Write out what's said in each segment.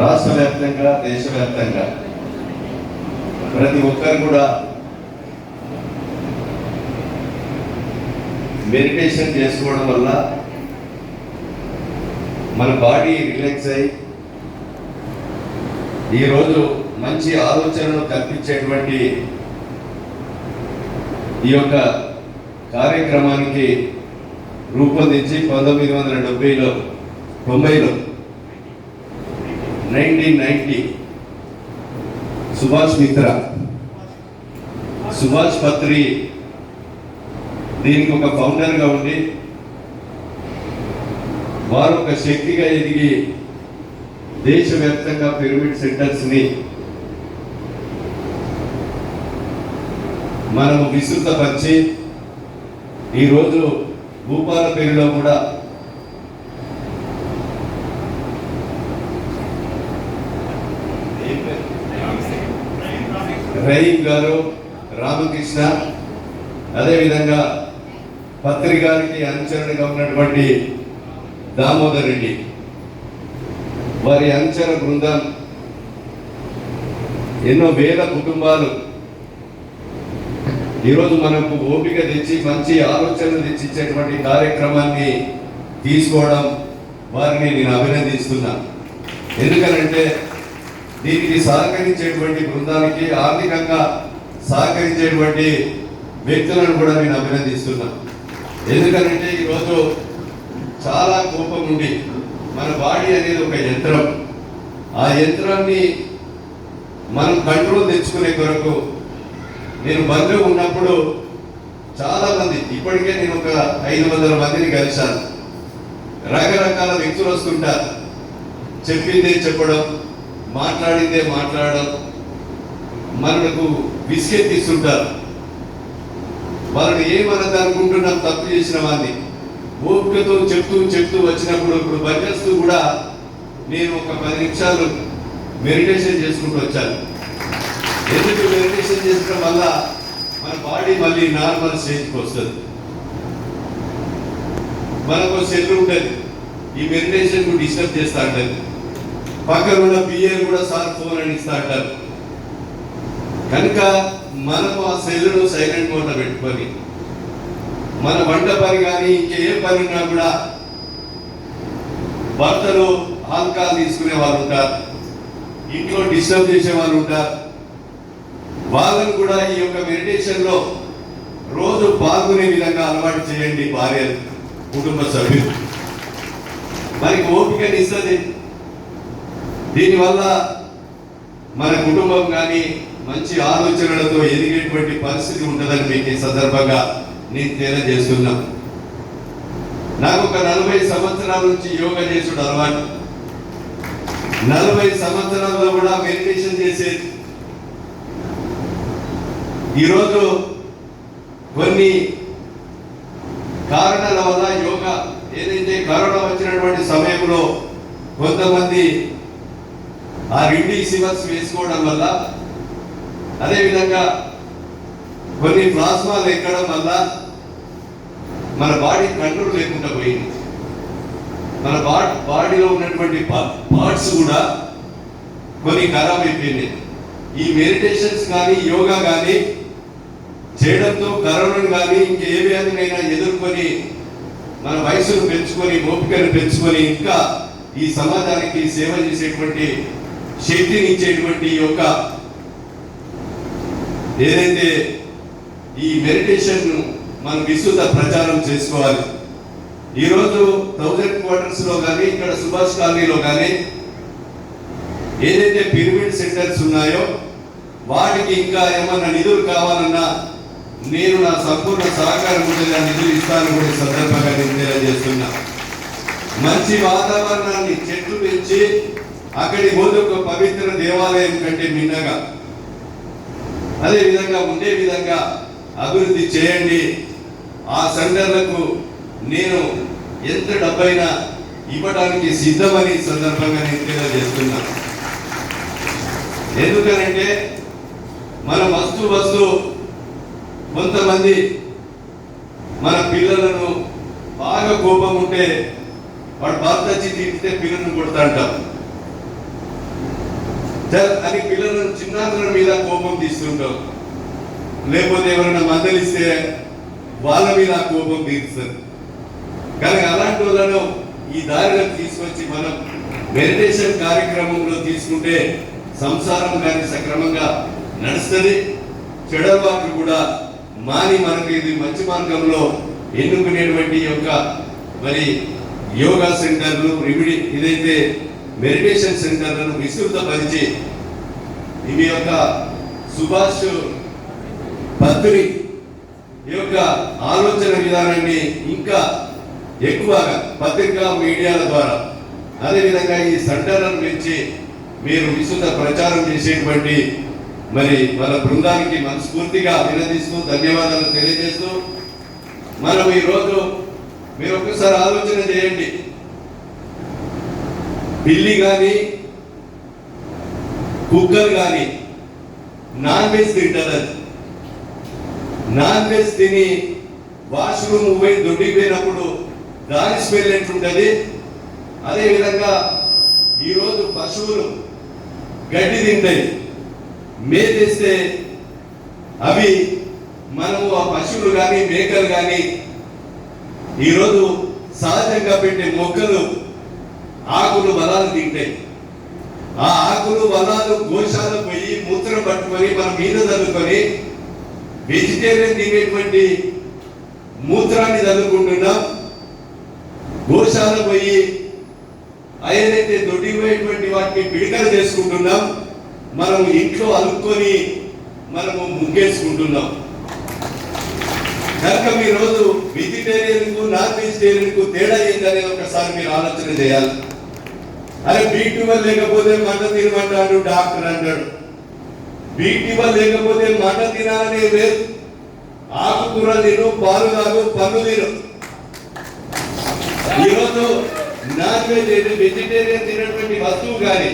రాష్ట్ర వ్యాప్తంగా దేశవ్యాప్తంగా ప్రతి ఒక్కరు కూడా మెడిటేషన్ చేసుకోవడం వల్ల మన బాడీ రిలాక్స్ అయ్యి ఈరోజు మంచి ఆలోచనలు కల్పించేటువంటి ఈ యొక్క కార్యక్రమానికి రూపొందించి పంతొమ్మిది వందల డెబ్బైలో తొంభైలో నైన్టీన్ నైన్టీ సుభాష్ మిత్ర సుభాష్ పత్రి దీనికి ఒక ఫౌండర్గా ఉండి వారు ఒక శక్తిగా ఎదిగి దేశవ్యాప్తంగా పిరమిడ్ సెంటర్స్ని మనము విస్తృతపరిచి ఈరోజు భూపాలపల్లిలో కూడా రహీం గారు రామకృష్ణ అదేవిధంగా పత్రికారికి అనుచరుడిగా ఉన్నటువంటి దామోదర్ రెడ్డి. వారి అనుచర బృందం ఎన్నో వేల కుటుంబాలు ఈరోజు మనకు ఓపిక తెచ్చి మంచి ఆలోచనలు తెచ్చి ఇచ్చేటువంటి కార్యక్రమాన్ని తీసుకోవడం వారిని నేను అభినందిస్తున్నా. ఎందుకనంటే దీనికి సహకరించేటువంటి బృందానికి ఆర్థికంగా సహకరించేటువంటి వ్యక్తులను కూడా నేను అభినందిస్తున్నా. ఎందుకనంటే ఈరోజు చాలా కోపం ఉండి మన బాడీ అనేది ఒక యంత్రం. ఆ యంత్రాన్ని మనం కంట్రోల్ తెచ్చుకునే కొరకు నేను బంద్లో ఉన్నప్పుడు చాలా మంది ఇప్పటికే నేను ఒక ఐదు వందల మందిని కలిశాను. రకరకాల వ్యక్తులు వస్తుంటారు. చెప్పిందే చెప్పడం మాట్లాడిందే మాట్లాడడం మనకు విసిగెత్తిస్తుంటారు వాళ్ళని ఏమన్నది అనుకుంటున్నాం తప్పు చేసిన వాడిని ఓపికతో చెప్తూ చెప్తూ వచ్చినప్పుడు ఇప్పుడు బడ్జెట్స్తూ కూడా నేను ఒక పది నిమిషాలు మెడిటేషన్ చేసుకుంటూ వచ్చాను. ఎందుకు మెడిటేషన్ చేసుకోవడం వల్ల మన బాడీ మళ్ళీ నార్మల్ స్టేజ్కి వస్తుంది? మనకు సెల్ ఉంటుంది. ఈ మెడిటేషన్ డిస్టర్బ్ చేస్తా ఉంటుంది పక్కన ఉన్న పిఏ కూడా సార్ ఫోన్ అని ఇస్తా అంటారు. కనుక మనము ఆ సెల్లును సైలెంట్ మోడ్లో పెట్టుకొని మన వంట పని కానీ ఇంకే పని ఉన్నా కూడా భర్తలు ఆల్కహాల్ తీసుకునే వాళ్ళు ఉంటారు. ఇంట్లో డిస్టర్బ్ చేసే వాళ్ళు ఉంటారు. వాళ్ళని కూడా ఈ యొక్క మెడిటేషన్లో రోజు పాల్గొనే విధంగా అలవాటు చేయండి భార్య కుటుంబ సభ్యులు. మనకి ఓపికని ఇస్తుంది దీనివల్ల మన కుటుంబం కానీ మంచి ఆలోచనలతో ఎదిగేటువంటి పరిస్థితి ఉంటుందని మీకు ఈ సందర్భంగా నేను తెలియజేస్తున్నా. నాకు ఒక నలభై సంవత్సరాల నుంచి యోగా చేసుడు అలవాటు. నలభై సంవత్సరాల్లో కూడా మెడిటేషన్ చేసేది ఈరోజు కొన్ని కారణాల వల్ల యోగా ఏదైతే కరోనా వచ్చినటువంటి సమయంలో కొంతమంది ఆ సివర్స్ వేసుకోవడం వల్ల అదేవిధంగా కొన్ని ప్లాస్మాలు ఎక్కడం వల్ల మన బాడీ కంట్రోల్ లేకుండా పోయింది. మన బాడీ బాడీలో ఉన్నటువంటి పార్ట్స్ కూడా కొన్ని ఖరాబ్ అయిపోయినాయి. ఈ మెడిటేషన్స్ కానీ యోగా కానీ చేయడంతో కరోనాను కానీ ఏ వ్యాధినైనా ఎదుర్కొని మన వయసును పెంచుకొని ఓపికను పెంచుకొని ఇంకా ఈ సమాజానికి సేవ చేసేటువంటి శక్తిని ఇచ్చేటువంటి యొక్క ఏదైతే ఈ మెడిటేషన్ను మనం విస్తృత ప్రచారం చేసుకోవాలి. ఈరోజు థౌజండ్ క్వార్టర్స్లో కానీ ఇక్కడ సుభాష్ కాలనీలో కానీ ఏదైతే పిరమిడ్ సెంటర్స్ ఉన్నాయో వాటికి ఇంకా ఏమన్నా నిధులు కావాలన్నా నేను నా సంపూర్ణ సహకారం ఉండేలా నిధులు ఇస్తాను కూడా సందర్భంగా నేను తెలియజేస్తున్నా. మంచి వాతావరణాన్ని చెట్లు పెంచి అక్కడి పోతే ఒక పవిత్ర దేవాలయం కంటే మిన్నగా అదే విధంగా ఉండే విధంగా అభివృద్ధి చేయండి. ఆ సంఘటనకు నేను ఎంత డబ్బైనా ఇవ్వడానికి సిద్ధమని సందర్భంగా నేను తెలియజేస్తున్నా. ఎందుకనంటే మన వస్తు వస్తు కొంతమంది మన పిల్లలను బాగా కోపం ఉంటే వాడు భర్త వచ్చి తింటే పిల్లలను కొడతా అని పిల్లలను చిన్నారుల మీద కోపం తీస్తుంటాం లేకపోతే ఎవరైనా మందలిస్తే వాళ్ళ మీద కోపం తీరుస్తారు. కానీ అలాంటి వాళ్ళను ఈ దారిలో తీసుకొచ్చి మనం మెడిటేషన్ కార్యక్రమంలో తీసుకుంటే సంసారం కానీ సక్రమంగా నడుస్తుంది. చెడవాకు కూడా మాని మనకు ఇది మంచి మార్గంలో ఎన్నుకునేటువంటి యొక్క మరి యోగా సెంటర్లు రిమిడి ఇదైతే మెడిటేషన్ సెంటర్లను విస్తృతపరిచి ఇవి యొక్క సుభాష్ పత్రి ఈ యొక్క ఆలోచన విధానాన్ని ఇంకా ఎక్కువగా పత్రికా మీడియాల ద్వారా అదేవిధంగా ఈ సెంటర్లను పెంచి మీరు విస్తృత ప్రచారం చేసేటువంటి మరి మన బృందానికి మనస్ఫూర్తిగా అభినందిస్తూ ధన్యవాదాలు తెలియజేస్తూ మనం ఈరోజు మీరు ఒక్కసారి ఆలోచన చేయండి. పిల్లి కానీ కుక్కలు కానీ నాన్ వెజ్ తింటారు అది నాన్ వెజ్ తిని వాష్రూమ్ పోయి దొడ్డిపోయినప్పుడు దాని స్మెల్ ఉంటుంది అదే విధంగా ఈరోజు పశువులు గడ్డి తింటాయి. మేతేస్తే అవి మనము ఆ పశువులు కానీ మేకలు కానీ ఈరోజు సహజంగా పెట్టే మొక్కలు ఆకులు బలాలు తింటాయి ఆ ఆకులు బలాలు గోశాలు పోయి మూత్రం పట్టుకొని మన మీద చదువుకొని వెజిటేరియన్ తినేటువంటి మూత్రాన్ని చదువుకుంటున్నాం గోశాల పోయి ఏదైతే దొడ్డిపోయేటువంటి వాటిని పిడికలు చేసుకుంటున్నాం. మనం ఇంట్లో అలుక్కొని మనము ముగ్గేసుకుంటున్నాం. కనుక మీ రోజు వెజిటేరియన్కు నాన్ వెజిటేరియన్కు తేడా ఏంటనేది ఒకసారి మీరు ఆలోచన చేయాలి. అరే బీటీ లేకపోతే మంట తినమంటాడు డాక్టర్ అంటాడు. బీటీ లేకపోతే మంట తినాలనే లేదు. ఆకుకూర తిను పాలు తాగు పన్ను తిను. ఈరోజు నాన్ వెజ్ వెజిటేరియన్ తినటువంటి వస్తువు కానీ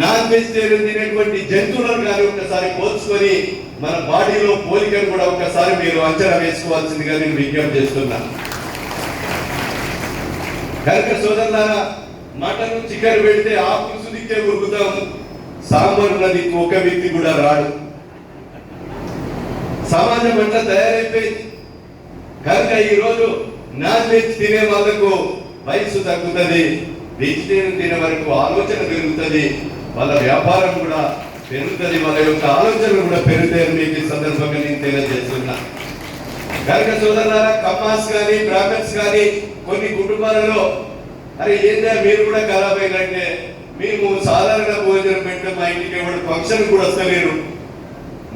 నాన్ వెజిటేరియన్ తినేటువంటి జంతువులను కానీ ఒకసారి పోల్చుకొని మన బాడీలో పోలికను కూడా ఒకసారి మీరు అంచనా వేసుకోవాల్సిందిగా నేను విజ్ఞప్తి చేస్తున్నా. కనుక సోదరులారా మటన్ చికెన్ పెడితే ఆ పులుసు దిక్కే ఉరుకుతాం సాంబార్ నది ఒక వ్యక్తి కూడా రాడు. సమాజం అంతా తయారైపోయింది? కనుక ఈ రోజు నాన్ వెజ్ తినే వాళ్ళకు వయసు తగ్గుతుంది. వెజిటేరియన్ తినే వరకు ఆలోచన పెరుగుతుంది వాళ్ళ వ్యాపారం కూడా పెరుగుతుంది వాళ్ళ యొక్క ఆలోచనలు కూడా పెరుగుతాయని మీకు సందర్భంగా నేను తెలియజేస్తున్నా. కనుక సోదరులారా కమ్మాస్ కానీ బ్రాహ్మణ్స్ కానీ కొన్ని కుటుంబాలలో అరే ఏంటో మీరు కూడా ఖరాబ్ అయినట్టే మేము సాధారణ భోజనం పెట్టడం మా ఇంటికి ఎవరు ఫంక్షన్ కూడా వస్తలేరు.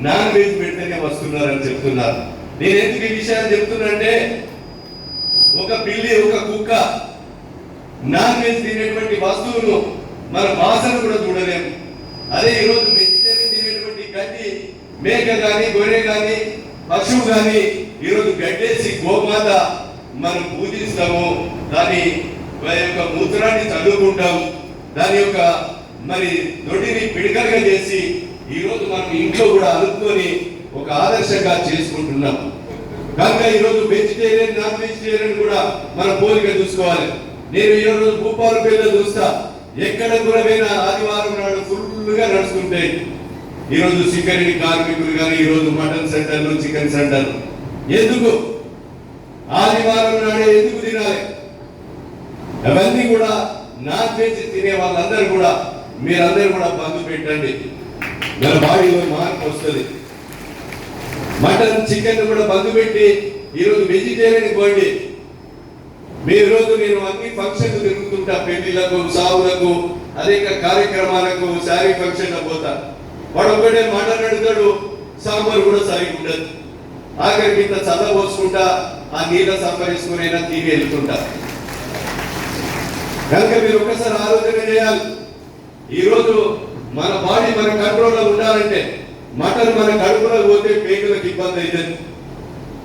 నాన్ వెజ్ పెడితేనే వస్తున్నారని చెప్తున్నారు. నేను ఎందుకు ఈ విషయాన్ని చెప్తున్నంటే ఒక పిల్లి ఒక కుక్క నాన్ వెజ్ తినేటువంటి వస్తువును మన వాసన కూడా చూడలేము. అదే ఈరోజు వెజిటేరియన్ తినేటువంటి గడ్డి మేక కానీ గొర్రె కానీ పశువు కానీ ఈరోజు గడ్డేసి గోమాత మనం పూజిస్తాము. దాని యొక్క మూత్రాన్ని చదువుకుంటాము. దాని యొక్క మరి దొడ్డిని పిడికలుగా చేసి ఈరోజు మనం ఇంట్లో కూడా అనుకొని ఒక ఆదర్శంగా చేసుకుంటున్నాం కనుక ఈరోజు వెజిటేరియన్ నాన్ వెజిటేరియన్ కూడా మన పోలిక చూసుకోవాలి. నేను ఈ రోజు భూపాలపల్లిలో చూస్తా. ఎక్కడ కూడా పోయినా ఆదివారం నాడు ఫుల్గా నడుచుకుంటాయి ఈరోజు ఈ రోజు చికెన్ కార్మికులు కానీ ఈ రోజు మటన్ సెంటర్లు చికెన్ సెంటర్లు ఎందుకు? ఆదివారం నాడే ఎందుకు తినాలి? అవన్నీ కూడా నాన్ వెజ్ తినే వాళ్ళందరూ కూడా మీరందరూ కూడా బంధు పెట్టండి. మన బాడీలో మార్పు వస్తుంది. మటన్ చికెన్ కూడా బంధు పెట్టి ఈరోజు వెజిటేరియన్ పోండి. మీ రోజు నేను అన్ని ఫంక్షన్లు తిరుగుతుంటా పెళ్ళిలకు సావులకు అనేక కార్యక్రమాలకు శారీ ఫంక్షన్ పోతా. వాడు ఒకటే మటన్ అడుగుతాడు సాంబార్ కూడా సరిగ్గా ఉండదు. ఆఖరికి ఇంత చల్ల ఆ నీళ్ళ సంపాదించుకునైనా తిని వెళ్తుంటా. కనుక మీరు ఒక్కసారి ఆలోచన చేయాలి. ఈరోజు మన బాడీ మన కంట్రోల్లో ఉండాలంటే మటన్ మన కడుపులో పోతే పేగులకు ఇబ్బంది అవుతుంది.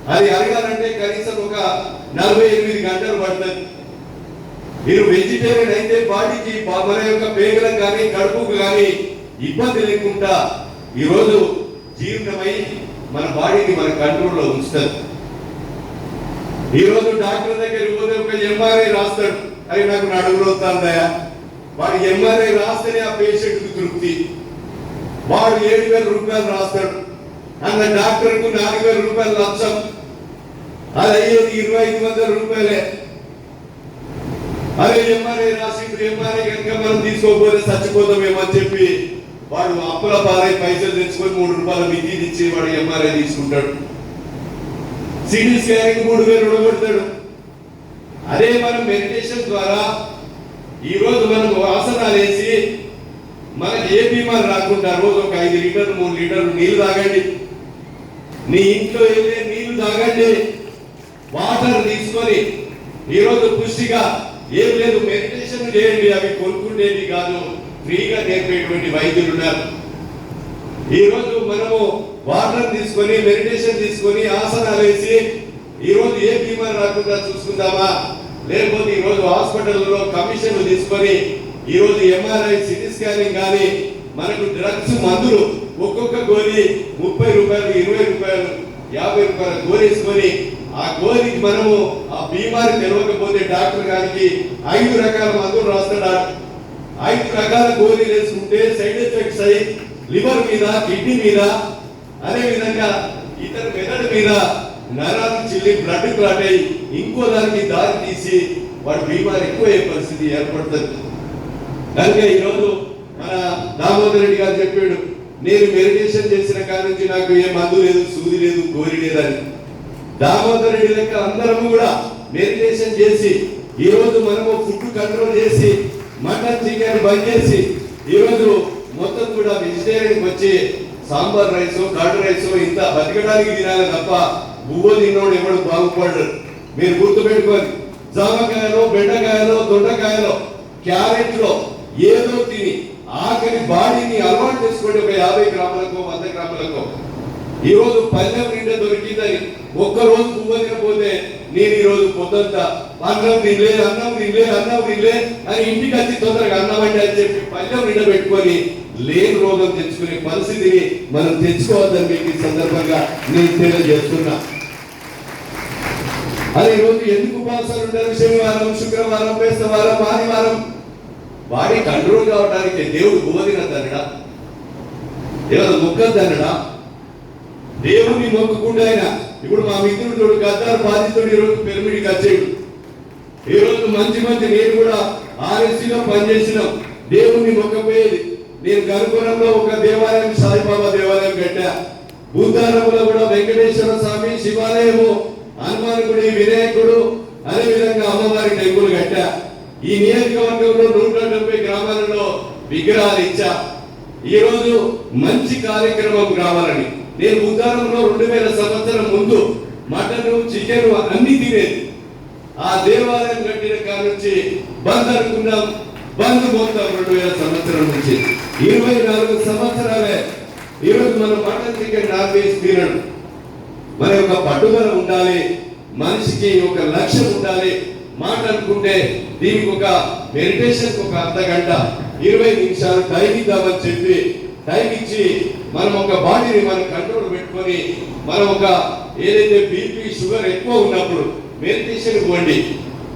అది అడగాలంటే కనీసం ఒక నలభై ఎనిమిది గంటలు పడుతుంది. మీరు వెజిటేరియన్ అయితే బాడీకి బా- మన యొక్క పేగులకు కానీ కడుపుకు కానీ ఇబ్బంది లేకుండా ఈరోజు జీర్ణమై మన బాడీని మన కంట్రోల్లో ఉంచుతుంది ఈ రోజు డాక్టర్ దగ్గరికి పోతే ఎంఆర్ఐ రాస్తాడు. అది నాకు నడుగులో వస్తుందయా వాడు ఎంఆర్ఐ రాస్తేనే ఆ పేషెంట్కు తృప్తి. వాడు ఏడు వేల రూపాయలు రాస్తాడు. అన్న డాక్టర్కు నాలుగు వేల రూపాయలు లంచం. అది అయ్యేది ఇరవై ఐదు వందల రూపాయలే. అదే ఎంఆర్ఐ రాసి ఎంఆర్ఐ కనుక మనం తీసుకోకపోతే చచ్చిపోతామేమో అని చెప్పి వాడు అప్పుల పాలై పైసలు తెచ్చుకొని మూడు రూపాయల మితి ఇచ్చి వాడు ఎంఆర్ఐ తీసుకుంటాడు. సిటీ స్కానింగ్ మూడు వేలు ఉడగొడతాడు అదే మనం మెడిటేషన్ ద్వారా ఈ రోజు మనం ఆసనాలు వేసి మనకి ఏ బీమా రాకుండా రోజు ఒక ఐదు లీటర్లు మూడు లీటర్లు నీళ్ళు తాగండి. నీ ఇంట్లో వెళ్ళే నీళ్ళు తాగండి. వాటర్ తీసుకొని ఈరోజు పుష్టిగా ఏం లేదు మెడిటేషన్ చేయండి అవి కొనుక్కుండేవి కాదు ఫ్రీగా నేర్పేటువంటి వైద్యులు ఉన్నారు. ఈరోజు మనము వాటర్ తీసుకొని మెడిటేషన్ తీసుకొని ఆసనాలు వేసి ఈరోజు ఏ బీమా రాకుండా చూసుకుందామా? లేకపోతే ఈరోజు హాస్పిటల్లో కమిషన్లు తీసుకొని ఈరోజు ఎంఆర్ఐ సిటీ స్కానింగ్ కానీ మనకు డ్రగ్స్ మందులు ఒక్కొక్క గోలి ముప్పై రూపాయలు ఇరవై రూపాయలు యాభై రూపాయలు గోలేసుకొని ఆ గోలికి మనము ఆ బీమారి తెలవకపోతే డాక్టర్ గారికి ఐదు రకాల మందులు రాస్తాడు ఐదు రకాల గోళీలు వేసుకుంటే సైడ్ ఎఫెక్ట్స్ అయ్యి లివర్ మీద కిడ్నీ మీద అదే విధంగా ఇతర మెదడు మీద నరాలు చిల్లి బ్లడ్ క్లాట్ అయి ఇంకో దానికి దారి తీసి వాడు బీమారి ఎక్కువ అయ్యే పరిస్థితి ఏర్పడుతుంది. కనుక ఈరోజు మన దామోదర్ రెడ్డి గారు చెప్పాడు నేను మెడిటేషన్ చేసిన కాడి నుంచి నాకు ఏ మందు లేదు సూది లేదు గోరి లేదని దామోదర్ రెడ్డి లెక్క అందరం కూడా మెడిటేషన్ చేసి ఈ రోజు మనము ఫుడ్ కంట్రోల్ చేసి మటన్ చికెన్ బంద్ చేసి ఈ రోజు మొత్తం కూడా వెజిటేరియన్ వచ్చి సాంబార్ రైస్ కర్డ్ రైస్ ఇంత బతకడానికి తినాలి తప్ప బువ్వ తిన్నోడు ఎవడు బాగుపడరు మీరు గుర్తుపెట్టుకోండి జామకాయలో బెండకాయలో దొండకాయలో క్యారెట్లో ఏదో తిని ఆఖరి బాడీని అలవాటు చేసుకోండి ఒక యాభై గ్రాములకు వంద గ్రాములకు ఈ రోజు పల్లెం నిండా దొరికిందని ఒక్క రోజు పువ్వు నేను ఈ రోజు పొద్దుంతా అన్నం తినలే అన్నం తినలే అన్నం తినలే అని ఇంటికి వచ్చి తొందరగా అన్నం అంటే అని చెప్పి పల్లెం నిండా పెట్టుకొని లేని రోగం తెచ్చుకునే పరిస్థితిని మనం తెచ్చుకోవద్దని మీకు ఈ సందర్భంగా నేను తెలియజేస్తున్నా. అది ఈరోజు ఎందుకు ఉపవాసాలు ఉంటారు? శనివారం శుక్రవారం బేస్తవారం ఆదివారం. బాడీ కంట్రోల్ కావడానికి దేవుడు బోధినద్దనడా ఏమైనా మొక్కద్దనడా దేవుని మొక్కుకుండా ఆయన ఇప్పుడు మా మిత్రుడు చూడు గద్దారు బాధితుడు ఈ రోజు పిరమిడ్కి వచ్చేడు. ఈ రోజు మంచి మంచి నేను కూడా ఆర్ఎస్సీలో పనిచేసినాం. దేవుణ్ణి మొక్కపోయేది. నేను గనుపురంలో ఒక దేవాలయం సాయిబాబా దేవాలయం కట్టా. భూతారంలో కూడా వెంకటేశ్వర స్వామి శివాలయము. హనుమానుడి వినాయకుడు అదే విధంగా అమ్మవారి టెంపుల్ కట్టా. ఈ నియోజకవర్గంలో నూట డెబ్బై గ్రామాలలో విగ్రహాలు ఇచ్చా. ఈ రోజు మంచి కార్యక్రమం కావాలని నేను ఉద్దానంలో రెండు వేల సంవత్సరం ముందు మటన్ చికెన్ అన్ని తినేది. ఆ దేవాలయం కట్టిన కాడ నుంచి బంద్ అనుకున్నాం బంద్ పోతాం రెండు వేల సంవత్సరం నుంచి. ఇరవై నాలుగు సంవత్సరాలే ఈరోజు మనం మటన్ చికెన్ నాన్ వెజ్ తినడం మన యొక్క పట్టుదల ఉండాలి మనిషికి ఒక లక్ష్యం ఉండాలి. మాట అనుకుంటే దీనికి ఒక మెడిటేషన్ ఒక అర్ధ గంట ఇరవై నిమిషాలు టైం ఇద్దామని చెప్పి టైం ఇచ్చి మనం ఒక బాడీని మనం కంట్రోల్ పెట్టుకొని మనం ఒక ఏదైతే బీపీ షుగర్ ఎక్కువ ఉన్నప్పుడు మెడిటేషన్ పోండి.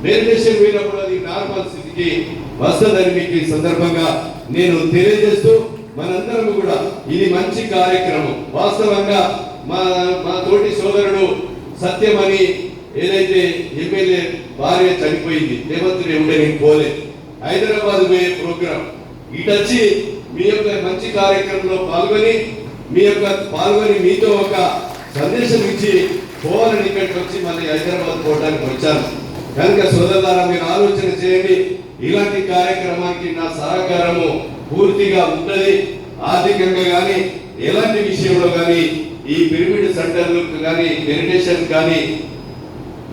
మెడిటేషన్ పోయినప్పుడు అది నార్మల్ స్థితికి వస్తుందని మీకు ఈ సందర్భంగా నేను తెలియజేస్తూ మనందరం కూడా ఇది మంచి కార్యక్రమం. వాస్తవంగా మా మా తోటి సోదరుడు సత్యం అని ఏదైతే ఎమ్మెల్యే భార్య చనిపోయింది రేవంత్ ఉండే నేను పోలే హైదరాబాద్ పోయే ప్రోగ్రాం. ఇటు వచ్చి మీ యొక్క మంచి కార్యక్రమంలో పాల్గొని మీ యొక్క పాల్గొని మీతో ఒక సందేశం ఇచ్చి పోవాలని ఇక్కడికి వచ్చి మళ్ళీ హైదరాబాద్ పోవడానికి వచ్చాను. కనుక సోదరులారా మీరు ఆలోచన చేయండి. ఇలాంటి కార్యక్రమానికి నా సహకారము పూర్తిగా ఉంటుంది. ఆర్థికంగా కానీ ఎలాంటి విషయంలో కానీ ఈ పిరమిడ్ సెంటర్లు కానీ మెడిటేషన్ కానీ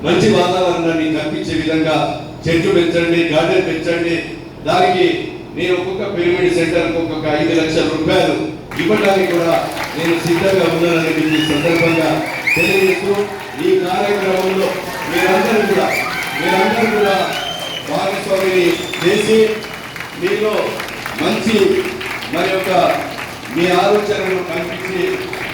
మంచి వాతావరణాన్ని కల్పించే విధంగా చెట్లు పెంచండి గార్డెన్ పెంచండి. దానికి నేను ఒక్కొక్క పిరమిడ్ సెంటర్కి ఒక్కొక్క ఐదు లక్షల రూపాయలు ఇవ్వడానికి కూడా నేను సిద్ధంగా ఉన్నానని ఈ సందర్భంగా తెలియజేస్తూ ఈ కార్యక్రమంలో మీరందరూ కూడా మీరందరూ కూడా భాగస్వామిని చేసి మీలో మంచి మరి యొక్క మీ ఆలోచనలు కనిపించి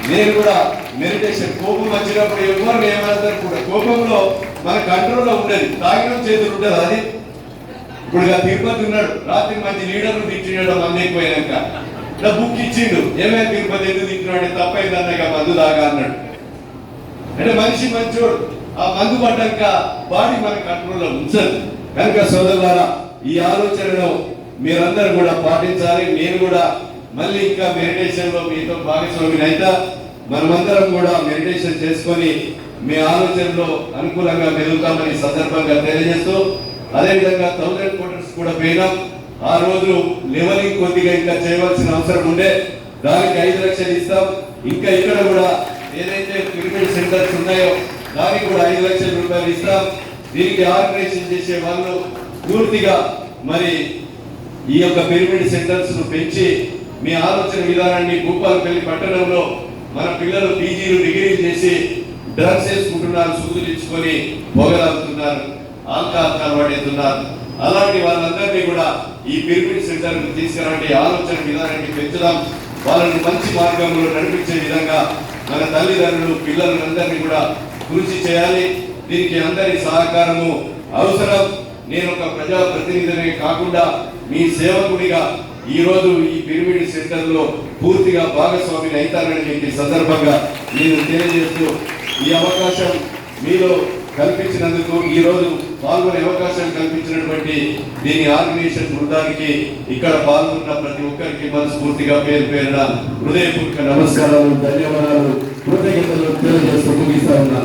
నేను కూడా మెడిటేషన్ కోపం వచ్చినప్పుడు ఎవరు ఏమంటారు కూడా కోపంలో మన కంట్రోల్లో ఉండేది. తాగిన చేతులు ఉండదు అది ఇప్పుడు ఇక తిరుపతి ఉన్నాడు. రాత్రి మంచి లీడర్లు తిట్టినాడు మంది ఎక్కువైనాక ఇలా బుక్ ఇచ్చిండు. ఏమైనా తిరుపతి ఎందుకు తిట్టినాడు తప్పైంది అన్నాక మందు దాగా అన్నాడు. అంటే మనిషి మంచోడు. ఆ మందు పడ్డాక బాడీ మన కంట్రోల్లో ఉంచదు. కనుక సోదరులారా ఈ ఆలోచనను మీరందరూ కూడా పాటించాలి. నేను కూడా మళ్ళీ ఇంకా మెడిటేషన్లో మీతో భాగస్వామిని అయితే మనమందరం కూడా మెడిటేషన్ చేసుకొని మీ ఆలోచనలో అనుకూలంగా మెరుగుతామని సందర్భంగా తెలియజేస్తూ అదేవిధంగా థౌజండ్ కోటర్స్ కూడా పోయినాం ఆ రోజు లెవెలింగ్ కొద్దిగా ఇంకా చేయవలసిన అవసరం ఉండే. దానికి ఐదు లక్షలు ఇస్తాం. ఇంకా ఇక్కడ కూడా ఏదైతే పిరమిడ్ సెంటర్స్ ఉన్నాయో దానికి కూడా ఐదు లక్షల రూపాయలు ఇస్తాం. దీనికి ఆర్గనైజేషన్ చేసే వాళ్ళు పూర్తిగా మరి ఈ యొక్క పిరమిడ్ సెంటర్స్ను పెంచి మీ ఆలోచన విధానాన్ని భూపాలపల్లి పట్టణంలో మన పిల్లలు పీజీలు డిగ్రీలు చేసి డ్రగ్స్ వేసుకుంటున్నారు సూదులు ఇచ్చుకొని పొగలాగుతున్నారు ఆల్కహాల్ పడేస్తున్నారు అలాంటి వాళ్ళందరినీ కూడా ఈ పిరమిడ్ సెంటర్ తీసుకురండి ఆలోచన విధానాన్ని పెంచుదాం. వాళ్ళని మంచి మార్గంలో నడిపించే విధంగా మన తల్లిదండ్రులు పిల్లలందరినీ కూడా కృషి చేయాలి. దీనికి అందరి సహకారము అవసరం. నేను ఒక ప్రజా ప్రతినిధినే కాకుండా మీ సేవకుడిగా ఈ రోజు ఈ పిరమిడ్ సెంటర్లో పూర్తిగా భాగస్వామిని అవుతారని చెప్పి ఈ సందర్భంగా నేను తెలియజేస్తూ ఈ అవకాశం మీలో కల్పించినందుకు ఈ రోజు పాల్గొనే అవకాశం కల్పించినటువంటి దీని ఆర్గనైజేషన్ బృందానికి ఇక్కడ పాల్గొన్న ప్రతి ఒక్కరికి మనస్ఫూర్తిగా పేరు పేరున హృదయపూర్వక నమస్కారాలు ధన్యవాదాలు. కృతజ్ఞతలు తెలియజేస్తూ ముగిస్తా ఉన్నా